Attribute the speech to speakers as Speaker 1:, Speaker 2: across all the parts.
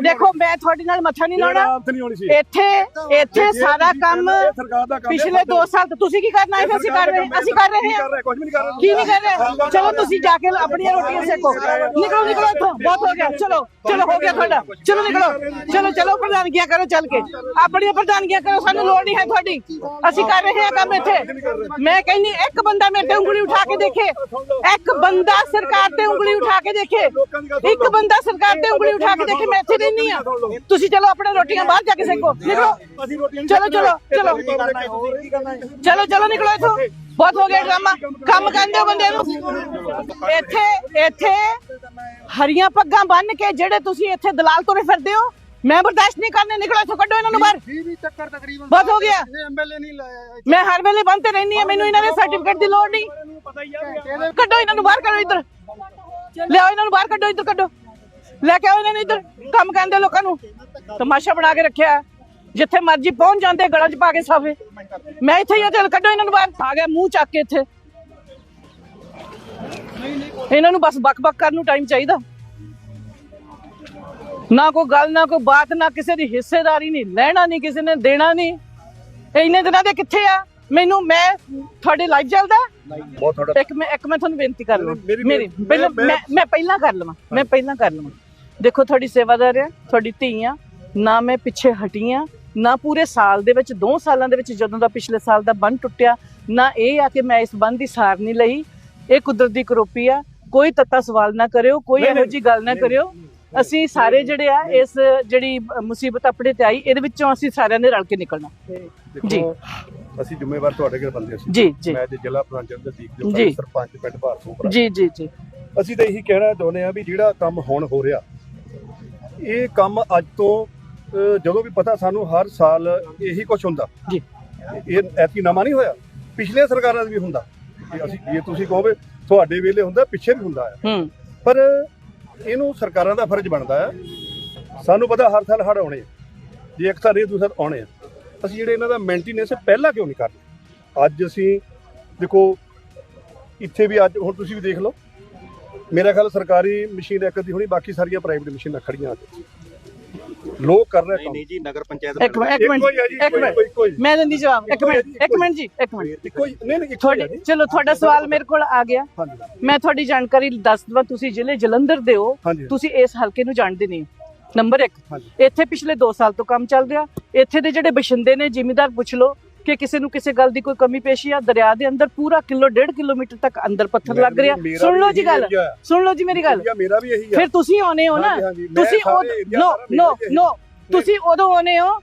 Speaker 1: ਦੇਖੋ ਮੈਂ ਤੁਹਾਡੇ ਨਾਲ ਮੱਥਾ ਨਹੀਂ ਲਾਉਣਾ। ਇੱਥੇ ਇੱਥੇ ਸਾਰਾ ਕੰਮ ਪਿਛਲੇ 2 ਸਾਲ ਤੋਂ ਤੁਸੀਂ ਕੀ ਕਰਨਾ ਹੈ? ਅਸੀਂ ਕਰ ਰਹੇ ਅਸੀਂ ਕਰ ਰਹੇ ਹਾਂ।
Speaker 2: ਕੁਝ ਵੀ ਨਹੀਂ ਕਰ ਰਹੇ।
Speaker 1: ਕੀ ਨਹੀਂ ਕਰ ਰਹੇ? ਚਲੋ ਤੁਸੀਂ ਜਾ ਕੇ ਆਪਣੀਆਂ ਰੋਟੀਆਂ ਸੇਕੋ। ਨਿਕਲੋ ਨਿਕਲੋ ਇੱਥੋਂ। ਬਹੁਤ ਹੋ ਗਿਆ। ਚਲੋ ਚਲੋ ਹੋ ਗਿਆ ਤੁਹਾਡਾ। ਚਲੋ ਨਿਕਲੋ। ਚਲੋ ਚਲੋ ਪ੍ਰਧਾਨਗੀਆਂ ਕਰੋ ਚੱਲ ਕੇ। ਆਪਣੀਆਂ ਪ੍ਰਧਾਨਗੀਆਂ ਕਰੋ ਸਾਨੂੰ ਲੋੜ ਨਹੀਂ ਹੈ ਤੁਹਾਡੀ। ਅਸੀਂ ਕਰ ਰਹੇ ਹਾਂ ਕੰਮ ਇੱਥੇ। ਮੈਂ ਕਹਿੰਨੀ ਇੱਕ ਬੰਦਾ ਮੇਰੇ ਤੇ ਉਂਗਲੀ ਉਠਾ ਕੇ ਦੇਖੇ। ਇੱਕ ਬੰਦਾ ਸਰਕਾਰ ਤੇ ਉਂਗਲੀ ਉਠਾ ਕੇ ਦੇਖੇ। ਇੱਕ ਬੰਦਾ ਸਰਕਾਰ ਤੇ ਉਂਗਲੀ ਉਠਾ ਕੇ ਦੇਖੇ ਮੈਂ ਇੱਥੇ ਰਹਿਨੀ ਆ। ਤੁਸੀਂ ਚਲੋ ਆਪਣੇ ਰੋਟੀਆਂ ਬਾਹਰ ਜਾ ਕੇ ਸੇਕੋ। ਨਿਕਲੋ। ਚਲੋ ਚਲੋ ਚਲੋ। ਚਲੋ ਚਲੋ ਨਿਕਲੋ ਇੱਥੋਂ। ਬਹੁਤ ਹੋ ਗਿਆ ਡਰਾਮਾ। ਕੰਮ ਕਰਦੇ ਹੋ ਬੰਦੇ ਨੂੰ। ਇੱਥੇ ਇੱਥੇ ਹਰੀਆਂ ਪੱਗਾਂ ਬੰਨ ਕੇ ਜਿਹੜੇ ਤੁਸੀਂ ਇੱਥੇ ਦਲਾਲ ਤੁਰੇ ਫਿਰਦੇ ਹੋ ਮੈਂ ਬਰਦਾਸ਼ਤ ਨਹੀਂ ਕਰਨੇ। ਨਿਕਲੋ ਇੱਥੋਂ ਕੱਢੋ ਇਹਨਾਂ ਨੂੰ ਬਾਹਰ।
Speaker 3: 20 ਚੱਕਰ ਤਕਰੀਬਨ
Speaker 1: ਬਹੁਤ ਹੋ ਗਿਆ।
Speaker 3: ਇਹ ਐਮਐਲਏ ਨਹੀਂ ਲਾਇਆ
Speaker 1: ਮੈਂ ਹਰ ਵੇਲੇ ਬੰਦ ਤੇ ਰਹਿਣੀ ਆ ਮੈਨੂੰ ਇਹਨਾਂ ਦੇ ਸਰਟੀਫਿਕੇਟ ਦੀ ਲੋੜ ਨਹੀਂ। ਕੱਢੋ ਇਹਨਾਂ ਨੂੰ ਬਾਹਰ ਕੱਢੋ ਇੱਧਰ। ਲਿਆਓ ਇਹਨਾਂ ਨੂੰ ਬਾਹਰ ਕੱਢੋ ਇੱਧਰ ਕੱਢੋ। ਲੈ ਕੇ ਇਹਨਾਂ ਨੂੰ ਇੱਧਰ ਕੰਮ ਕਰਦੇ ਲੋਕਾਂ ਨੂੰ। ਤਮਾਸ਼ਾ ਬਣਾ ਕੇ ਰੱਖਿਆ। ਜਿੱਥੇ ਮਰਜ਼ੀ ਪਹੁੰਚ ਜਾਂਦੇ ਗਲਾਂ 'ਚ ਪਾ ਕੇ ਸਾਫੇ ਮੈਂ ਇੱਥੇ ਹੀ ਆ ਚੱਲ ਕੱਢੋ ਇਹਨਾਂ ਨੂੰ ਬਾਹਰ। ਆ ਗਿਆ ਮੂੰਹ ਚੱਕ ਕੇ ਇੱਥੇ। ਇਹਨਾਂ ਨੂੰ ਬਸ ਬਕ-ਬਕ ਕਰਨ ਨੂੰ ਟਾਈਮ ਚਾਹੀਦਾ। ਨਾ ਕੋਈ ਗੱਲ ਨਾ ਕੋਈ ਬਾਤ ਨਾ ਕਿਸੇ ਦੀ ਹਿੱਸੇਦਾਰੀ ਨਹੀਂ ਲੈਣਾ ਨਹੀਂ ਕਿਸੇ ਨੇ ਦੇਣਾ ਨਹੀਂ। ਇੰਨੇ ਦਿਨਾਂ ਦੇ ਕਿੱਥੇ ਆ? ਮੈਨੂੰ ਮੈਂ ਤੁਹਾਡੇ ਲਾਈਵ ਚੱਲਦਾ?
Speaker 2: ਬਹੁਤ
Speaker 1: ਇੱਕ ਮੈਂ ਇੱਕ ਮੈਂ ਤੁਹਾਨੂੰ ਬੇਨਤੀ ਕਰ ਲਵਾਂ
Speaker 2: ਮੇਰੀ-
Speaker 1: ਪਹਿਲਾਂ
Speaker 2: ਮੈਂ
Speaker 1: ਮੈਂ ਪਹਿਲਾਂ ਕਰ ਲਵਾਂ ਮੈਂ ਪਹਿਲਾਂ ਕਰ ਲਵਾਂ। ਦੇਖੋ ਤੁਹਾਡੀ ਸੇਵਾਦਾਰ ਆ ਤੁਹਾਡੀ ਧੀ ਆ ਨਾ ਮੈਂ ਪਿੱਛੇ ਹਟੀ ਆ ਨਾ ਪੂਰੇ ਸਾਲ ਦੇ ਵਿੱਚ 2 ਸਾਲਾਂ ਦੇ ਵਿੱਚ ਜਦੋਂ ਦਾ ਪਿਛਲੇ ਸਾਲ ਦਾ ਬੰਨ ਟੁੱਟਿਆ ਨਾ ਇਹ ਆ ਕਿ ਮੈਂ ਇਸ ਬੰਨ ਦੀ ਸਾਰ ਨਹੀਂ ਲਈ। ਇਹ ਕੁਦਰਤ ਦੀ ਕਰੋਪੀ ਆ ਕੋਈ ਤੱਤਾ ਸਵਾਲ ਨਾ ਕਰਿਓ ਕੋਈ ਇਹੋ ਜੀ ਗੱਲ ਨਾ ਕਰਿਓ। ਅਸੀਂ ਸਾਰੇ ਜਿਹੜੇ ਆ ਇਸ ਜਿਹੜੀ ਮੁਸੀਬਤ ਆਪਣੇ ਤੇ ਆਈ ਇਹਦੇ ਵਿੱਚੋਂ ਅਸੀਂ ਸਾਰਿਆਂ ਨੇ ਰਲ ਕੇ ਨਿਕਲਣਾ। ਜੀ।
Speaker 2: ਅਸੀਂ ਜ਼ਿੰਮੇਵਾਰ ਤੁਹਾਡੇ ਕੋਲ ਬੰਦੇ ਸੀ
Speaker 1: ਜੀ ਜੀ।
Speaker 2: ਮੈਂ ਤੇ ਜ਼ਿਲ੍ਹਾ ਪ੍ਰਧਾਨ ਜਗਦੀਪ
Speaker 1: ਜੀ।
Speaker 2: ਜੀ। ਸਰਪੰਚ ਪਿੰਡ ਭਾਰਤਪੁਰ
Speaker 1: ਜੀ ਜੀ ਜੀ।
Speaker 2: ਅਸੀਂ ਤਾਂ ਇਹੀ ਕਹਿਣਾ ਚਾਹੁੰਦੇ ਆ ਵੀ ਜਿਹੜਾ ਕੰਮ ਹੁਣ ਹੋ ਰਿਹਾ ਇਹ ਕੰਮ ਅੱਜ ਤੋਂ ਜਦੋਂ ਵੀ ਪਤਾ ਸਾਨੂੰ ਹਰ ਸਾਲ ਇਹੀ ਕੁਝ ਹੁੰਦਾ।
Speaker 1: ਜੀ।
Speaker 2: ਇਹ ਐਤਕੀ ਨਵਾਂ ਨਹੀਂ ਹੋਇਆ ਪਿਛਲੇ ਸਰਕਾਰਾਂ 'ਚ ਵੀ ਹੁੰਦਾ। ਅਸੀਂ ਜੇ ਤੁਸੀਂ ਕਹੋਗੇ ਤੁਹਾਡੇ ਵੇਲੇ ਹੁੰਦਾ ਪਿੱਛੇ ਵੀ ਹੁੰਦਾ ਆ
Speaker 1: ਹੂੰ।
Speaker 2: ਪਰ ਇਹਨੂੰ ਸਰਕਾਰਾਂ ਦਾ ਫਰਜ਼ ਬਣਦਾ ਆ ਸਾਨੂੰ ਪਤਾ ਹਰ ਸਾਲ ਹੜ ਆਉਣੇ ਆ। ਜੇ ਇੱਕ ਤਾਂ ਨਹੀਂ ਦੂਸਰਾ ਆਉਣੇ ਆ। ਅਸੀਂ ਜਿਹੜੇ ਇਹਨਾਂ ਦਾ ਮੇਨਟੇਨੈਂਸ ਪਹਿਲਾਂ ਕਿਉਂ ਨਹੀਂ ਕਰਦੇ? ਅੱਜ ਅਸੀਂ ਦੇਖੋ ਇੱਥੇ ਵੀ ਅੱਜ ਹੁਣ ਤੁਸੀਂ ਵੀ ਦੇਖ ਲਓ। ਮੇਰਾ ਖਿਆਲ ਸਰਕਾਰੀ ਮਸ਼ੀਨ ਇੱਕ ਦੀ ਹੋਣੀ ਬਾਕੀ ਸਾਰੀਆਂ ਪ੍ਰਾਈਵੇਟ ਮਸ਼ੀਨਾਂ ਖੜੀਆਂ ਆ ਕੇ। ਲੋਕ ਕਰ ਰਹੇ
Speaker 4: ਨਹੀਂ
Speaker 2: ਕੰਮ।
Speaker 4: ਨਹੀਂ ਜੀ ਨਗਰ ਪੰਚਾਇਤ
Speaker 1: ਇੱਕ ਮਿੰਟ ਇੱਕ ਮਿੰਟ
Speaker 2: ਇੱਕੋ ਹੀ ਆ ਜੀ,
Speaker 1: ਇੱਕ ਮਿੰਟ।
Speaker 2: ਕੋਈ- ਕੋਈ-
Speaker 1: ਮੈਂ ਦਿੰਦੀ ਜਵਾਬ। ਇੱਕ ਮਿੰਟ ਇੱਕ ਮਿੰਟ ਜੀ ਇੱਕ ਮਿੰਟ।
Speaker 2: ਹੀ ਨਹੀਂ ਨਹੀਂ
Speaker 1: ਤੁਹਾਡੀ। ਚਲੋ ਤੁਹਾਡਾ ਸਵਾਲ ਮੇਰੇ ਕੋਲ ਆ ਗਿਆ। ਮੈਂ ਤੁਹਾਡੀ ਜਾਣਕਾਰੀ ਦੱਸ ਦਵਾਂ ਤੁਸੀਂ ਜ਼ਿਲ੍ਹੇ ਜਲੰਧਰ ਦੇ ਹੋ। ਤੁਸੀਂ ਇਸ ਹਲਕੇ ਨੂੰ ਜਾਣਦੇ ਨਹੀਂ ਨੰਬਰ 1
Speaker 2: ਹਾਂਜੀ।
Speaker 1: ਇੱਥੇ ਪਿਛਲੇ 2 ਸਾਲ ਤੋਂ ਕੰਮ ਚੱਲ ਰਿਹਾ। ਇੱਥੇ ਦੇ ਜਿਹੜੇ ਬਸ਼ਿੰਦੇ ਨੇ ਜ਼ਿਮੀਦਾਰ ਪੁੱਛ ਲਓ। ਕਿ ਕਿਸੇ ਨੂੰ ਕਿਸੇ ਗੱਲ ਦੀ ਕੋਈ ਕਮੀ ਪੇਸ਼ੀ ਆ? ਦਰਿਆ ਦੇ ਅੰਦਰ ਪੂਰਾ ਕਿਲੋ ਡੇਢ ਕਿਲੋਮੀਟਰ ਤੱਕ ਅੰਦਰ ਪੱਥਰ ਲੱਗ ਰਿਹਾ। ਸੁਣ ਲਓ ਜੀ ਗੱਲ। ਸੁਣ ਲਓ ਜੀ ਮੇਰੀ ਗੱਲ।
Speaker 2: area ਮੇਰਾ ਵੀ ਇਹੀ ਆ।
Speaker 1: ਫਿਰ ਤੁਸੀਂ ਆਉਨੇ ਹੋ ਨਾ? ਤੁਸੀਂ ਨੋ ਨੋ ਨੋ ਤੁਸੀਂ ਉਦੋਂ ਆਉਨੇ ਹੋ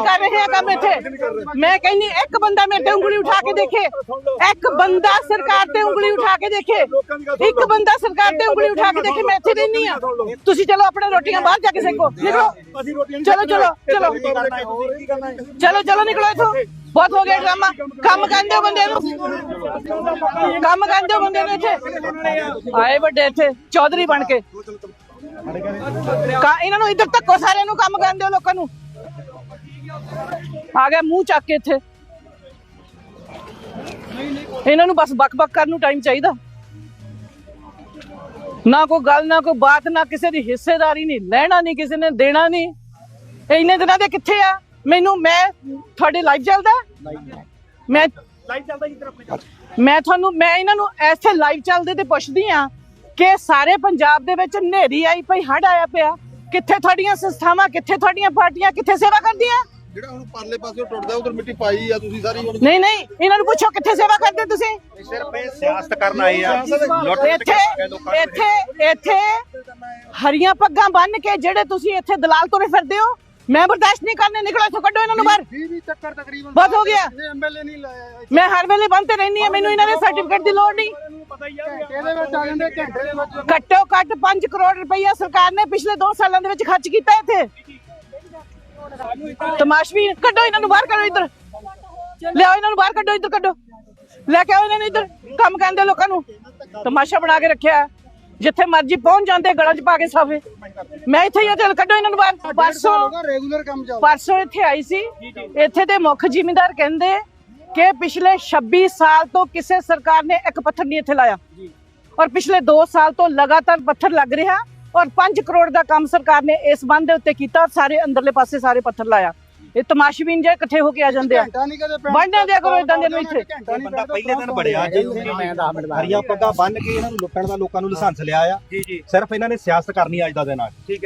Speaker 1: ਕਰ ਰਹੇ ਹਾਂ ਕੰਮ ਇੱਥੇ। ਮੈਂ ਕਹਿੰਨੀ ਇੱਕ ਬੰਦਾ ਮੇਰੇ ਤੇ ਉਂਗਲੀ ਉਠਾ ਕੇ ਦੇਖੇ। ਇੱਕ ਬੰਦਾ ਸਰਕਾਰ ਤੇ ਉਂਗਲੀ ਉਠਾ ਕੇ ਦੇਖੇ। ਇੱਕ ਬੰਦਾ ਸਰਕਾਰ ਤੇ ਉਂਗਲੀ ਉਠਾ ਕੇ ਦੇਖੇ ਮੈਂ ਇੱਥੇ ਰਹਿਨੀ ਆ ਤੁਸੀਂ ਚਲੋ ਆਪਣੇ ਰੋਟੀਆਂ ਬਾਹਰ ਜਾ ਕੇ ਸੇਕੋ। ਨਿਕਲੋ। ਚਲੋ, ਚਲੋ, ਚਲੋ। ਚਲੋ ਚਲੋ ਨਿਕਲੋ ਇੱਥੋਂ। ਬਹੁਤ ਹੋ ਗਿਆ ਡਰਾਮਾ। ਕੰਮ ਕਰਦੇ ਹੋ ਬੰਦੇ ਨੂੰ। ਕੰਮ ਕਰਦੇ ਹੋ ਬੰਦੇ ਨੂੰ ਇੱਥੇ। ਆਏ ਵੱਡੇ ਇੱਥੇ ਚੌਧਰੀ ਬਣ ਕੇ। ਕਾ ਇਹਨਾਂ ਨੂੰ ਇੱਧਰ ਧੱਕੋ ਸਾਰਿਆਂ ਨੂੰ ਕੰਮ ਕਰਦੇ ਹੋ ਲੋਕਾਂ ਨੂੰ। ਆ ਗਿਆ ਮੂੰਹ ਚੱਕ ਕੇ ਇੱਥੇ। ਇਹਨਾਂ ਨੂੰ ਬਸ ਬਕ-ਬਕ ਕਰਨ ਨੂੰ ਟਾਈਮ ਚਾਹੀਦਾ। ਨਾ ਕੋਈ ਗੱਲ, ਨਾ ਕੋਈ ਬਾਤ, ਨਾ ਕਿਸੇ ਦੀ ਹਿੱਸੇਦਾਰੀ ਨਹੀਂ, ਲੈਣਾ ਨਹੀਂ, ਕਿਸੇ ਨੇ ਦੇਣਾ ਨਹੀਂ। ਇੰਨੇ ਦਿਨਾਂ ਦੇ ਕਿੱਥੇ ਆ? ਮੈਨੂੰ, ਮੈਂ, ਤੁਹਾਡੇ ਲਾਈਵ ਚੱਲਦਾ? ਮੈਂ ਲਾਈਵ ਚੱਲਦਾ ਮੈਂ ਤੁਹਾਨੂੰ, ਮੈਂ ਇਹਨਾਂ ਨੂੰ ਐਸੇ ਲਾਈਵ ਚੱਲਦੇ ਤੇ ਪੁੱਛਦੀ ਆ ਕਿ ਸਾਰੇ ਪੰਜਾਬ ਦੇ ਵਿੱਚ ਹਨੇਰੀ ਆਈ ਪਈ ਹੜ ਆਇਆ ਪਿਆ। ਕਿੱਥੇ ਤੁਹਾਡੀਆਂ ਸੰਸਥਾਵਾਂ, ਕਿੱਥੇ ਤੁਹਾਡੀਆਂ ਪਾਰਟੀਆਂ, ਕਿੱਥੇ ਸੇਵਾ ਕਰਦੀਆਂ?
Speaker 3: ਜਿਹੜਾ ਹੁਣ ਪਰਲੇ ਪਾਸੇ ਟੁੱਟਦਾ ਉਧਰ ਮਿੱਟੀ ਪਾਈ ਆ ਤੁਸੀਂ ਸਾਰੀ ਹੁਣ
Speaker 1: ਨਹੀਂ ਨਹੀਂ ਇਹਨਾਂ ਨੂੰ ਪੁੱਛੋ ਕਿੱਥੇ ਸੇਵਾ ਕਰਦੇ ਤੁਸੀਂ?
Speaker 4: ਸਿਰਫ ਇਹ ਸਿਆਸਤ ਕਰਨ ਆਏ ਆ। ਲੁੱਟ
Speaker 1: ਇੱਥੇ ਇੱਥੇ ਇੱਥੇ ਹਰੀਆਂ ਪੱਗਾਂ ਬੰਨ ਕੇ ਜਿਹੜੇ ਤੁਸੀਂ ਇੱਥੇ ਦਲਾਲ ਤੁਰੇ ਫਿਰਦੇ ਹੋ ਮੈਂ ਬਰਦਾਸ਼ਤ ਨਹੀਂ ਕਰਨੇ ਨਿਕਲੋ ਇੱਥੋਂ ਕੱਢੋ ਇਹਨਾਂ ਨੂੰ ਬਾਹਰ।
Speaker 3: 20 ਚੱਕਰ ਤਕਰੀਬਨ
Speaker 1: ਬਹੁਤ ਹੋ ਗਿਆ।
Speaker 3: ਐਮਐਲਏ ਨਹੀਂ ਲਾਇਆ
Speaker 1: ਮੈਂ ਹਰ ਵੇਲੇ ਬੰਦ ਤੇ ਰਹਿਣੀ ਆ ਮੈਨੂੰ ਇਹਨਾਂ ਦੇ ਸਰਟੀਫਿਕੇਟ ਦੀ ਲੋੜ ਨਹੀਂ।
Speaker 3: ਇਹਦੇ ਵਿੱਚ ਆ ਜਾਂਦੇ ਘੰਟੇ ਦੇ ਵਿੱਚ
Speaker 1: ਘੱਟੋ ਘੱਟ 5 ਕਰੋੜ ਰੁਪਈਆ ਸਰਕਾਰ ਨੇ ਪਿਛਲੇ 2 ਸਾਲਾਂ ਦੇ ਵਿੱਚ ਖਰਚ ਕੀਤਾ ਇੱਥੇ। ਤਮਾਸ਼ਵੀ ਕੱਢੋ ਇਹਨਾਂ ਨੂੰ ਬਾਹਰ ਕੱਢੋ ਇੱਧਰ। ਲਿਆਓ ਇਹਨਾਂ ਨੂੰ ਬਾਹਰ ਕੱਢੋ ਇੱਧਰ ਕੱਢੋ। ਲੈ ਕੇ ਆਓ ਇਹਨਾਂ ਨੂੰ ਇੱਧਰ ਕੰਮ ਕਰਦੇ ਲੋਕਾਂ ਨੂੰ। ਤਮਾਸ਼ਾ ਬਣਾ ਕੇ ਰੱਖਿਆ। ਜਿੱਥੇ ਮਰਜ਼ੀ ਪਹੁੰਚ ਜਾਂਦੇ ਗਲਾਂ 'ਚ ਪਾ ਕੇ ਸਾਫੇ। ਮੈਂ ਇੱਥੇ ਹੀ ਆ ਚੱਲ ਕੱਢੋ ਇਹਨਾਂ ਨੂੰ ਬਾਹਰ। ਪਰਸੋਂ
Speaker 3: ਰੈਗੂਲਰ ਕੰਮ ਚੱਲਦਾ।
Speaker 1: ਪਰਸੋਂ ਇੱਥੇ ਆਈ ਸੀ। ਇੱਥੇ ਦੇ ਮੁੱਖ ਜ਼ਿਮੀਂਦਾਰ ਕਹਿੰਦੇ ਕਿ ਪਿਛਲੇ 26 ਸਾਲ ਤੋਂ ਕਿਸੇ ਸਰਕਾਰ ਨੇ ਇੱਕ ਪੱਥਰ ਨਹੀਂ ਇੱਥੇ ਲਾਇਆ। ਔਰ ਪਿਛਲੇ 2 ਸਾਲ ਤੋਂ ਲਗਾਤਾਰ ਪੱਥਰ ਲੱਗ ਰਿਹਾ। ਔਰ 5 ਕਰੋੜ ਦਾ ਕੰਮ ਸਰਕਾਰ ਨੇ ਇਸ ਬੰਦ ਦੇ ਉੱਤੇ ਕੀਤਾ ਔਰ ਸਾਰੇ ਅੰਦਰਲੇ ਪਾਸੇ ਸਾਰੇ ਪੱਥਰ ਲਾਇਆ। ਇਹ ਤਮਾਸ਼ਬੀਨ ਜੇ ਇਕੱਠੇ ਹੋ ਕੇ ਆ ਜਾਂਦੇ ਆ।
Speaker 3: ਘੰਟਾ ਨਹੀਂ ਕਦੇ ਪੈਣਾ
Speaker 1: ਬੰਨ੍ਹ ਦਿਆ ਕਰੋ ਏਦਾਂ ਦੇ ਨੂੰ ਇੱਥੇ।
Speaker 4: ਬੰਦਾ ਪਹਿਲੇ ਦਿਨ ਬੜਿਆ ਜੇ ਹਰੀਆਂ ਪੱਗਾਂ ਬੰਨ ਕੇ ਇਹਨਾਂ ਨੂੰ ਲੁੱਟਣ ਦਾ ਲੋਕਾਂ ਨੂੰ ਲਾਇਸੈਂਸ ਲਿਆ ਆ।
Speaker 5: ਜੀ ਜੀ।
Speaker 4: ਸਿਰਫ ਇਹਨਾਂ ਨੇ ਸਿਆਸਤ ਕਰਨੀ ਅੱਜ ਦਾ ਦਿਨ ਆ।
Speaker 5: ਠੀਕ ਹੈ ਜੀ।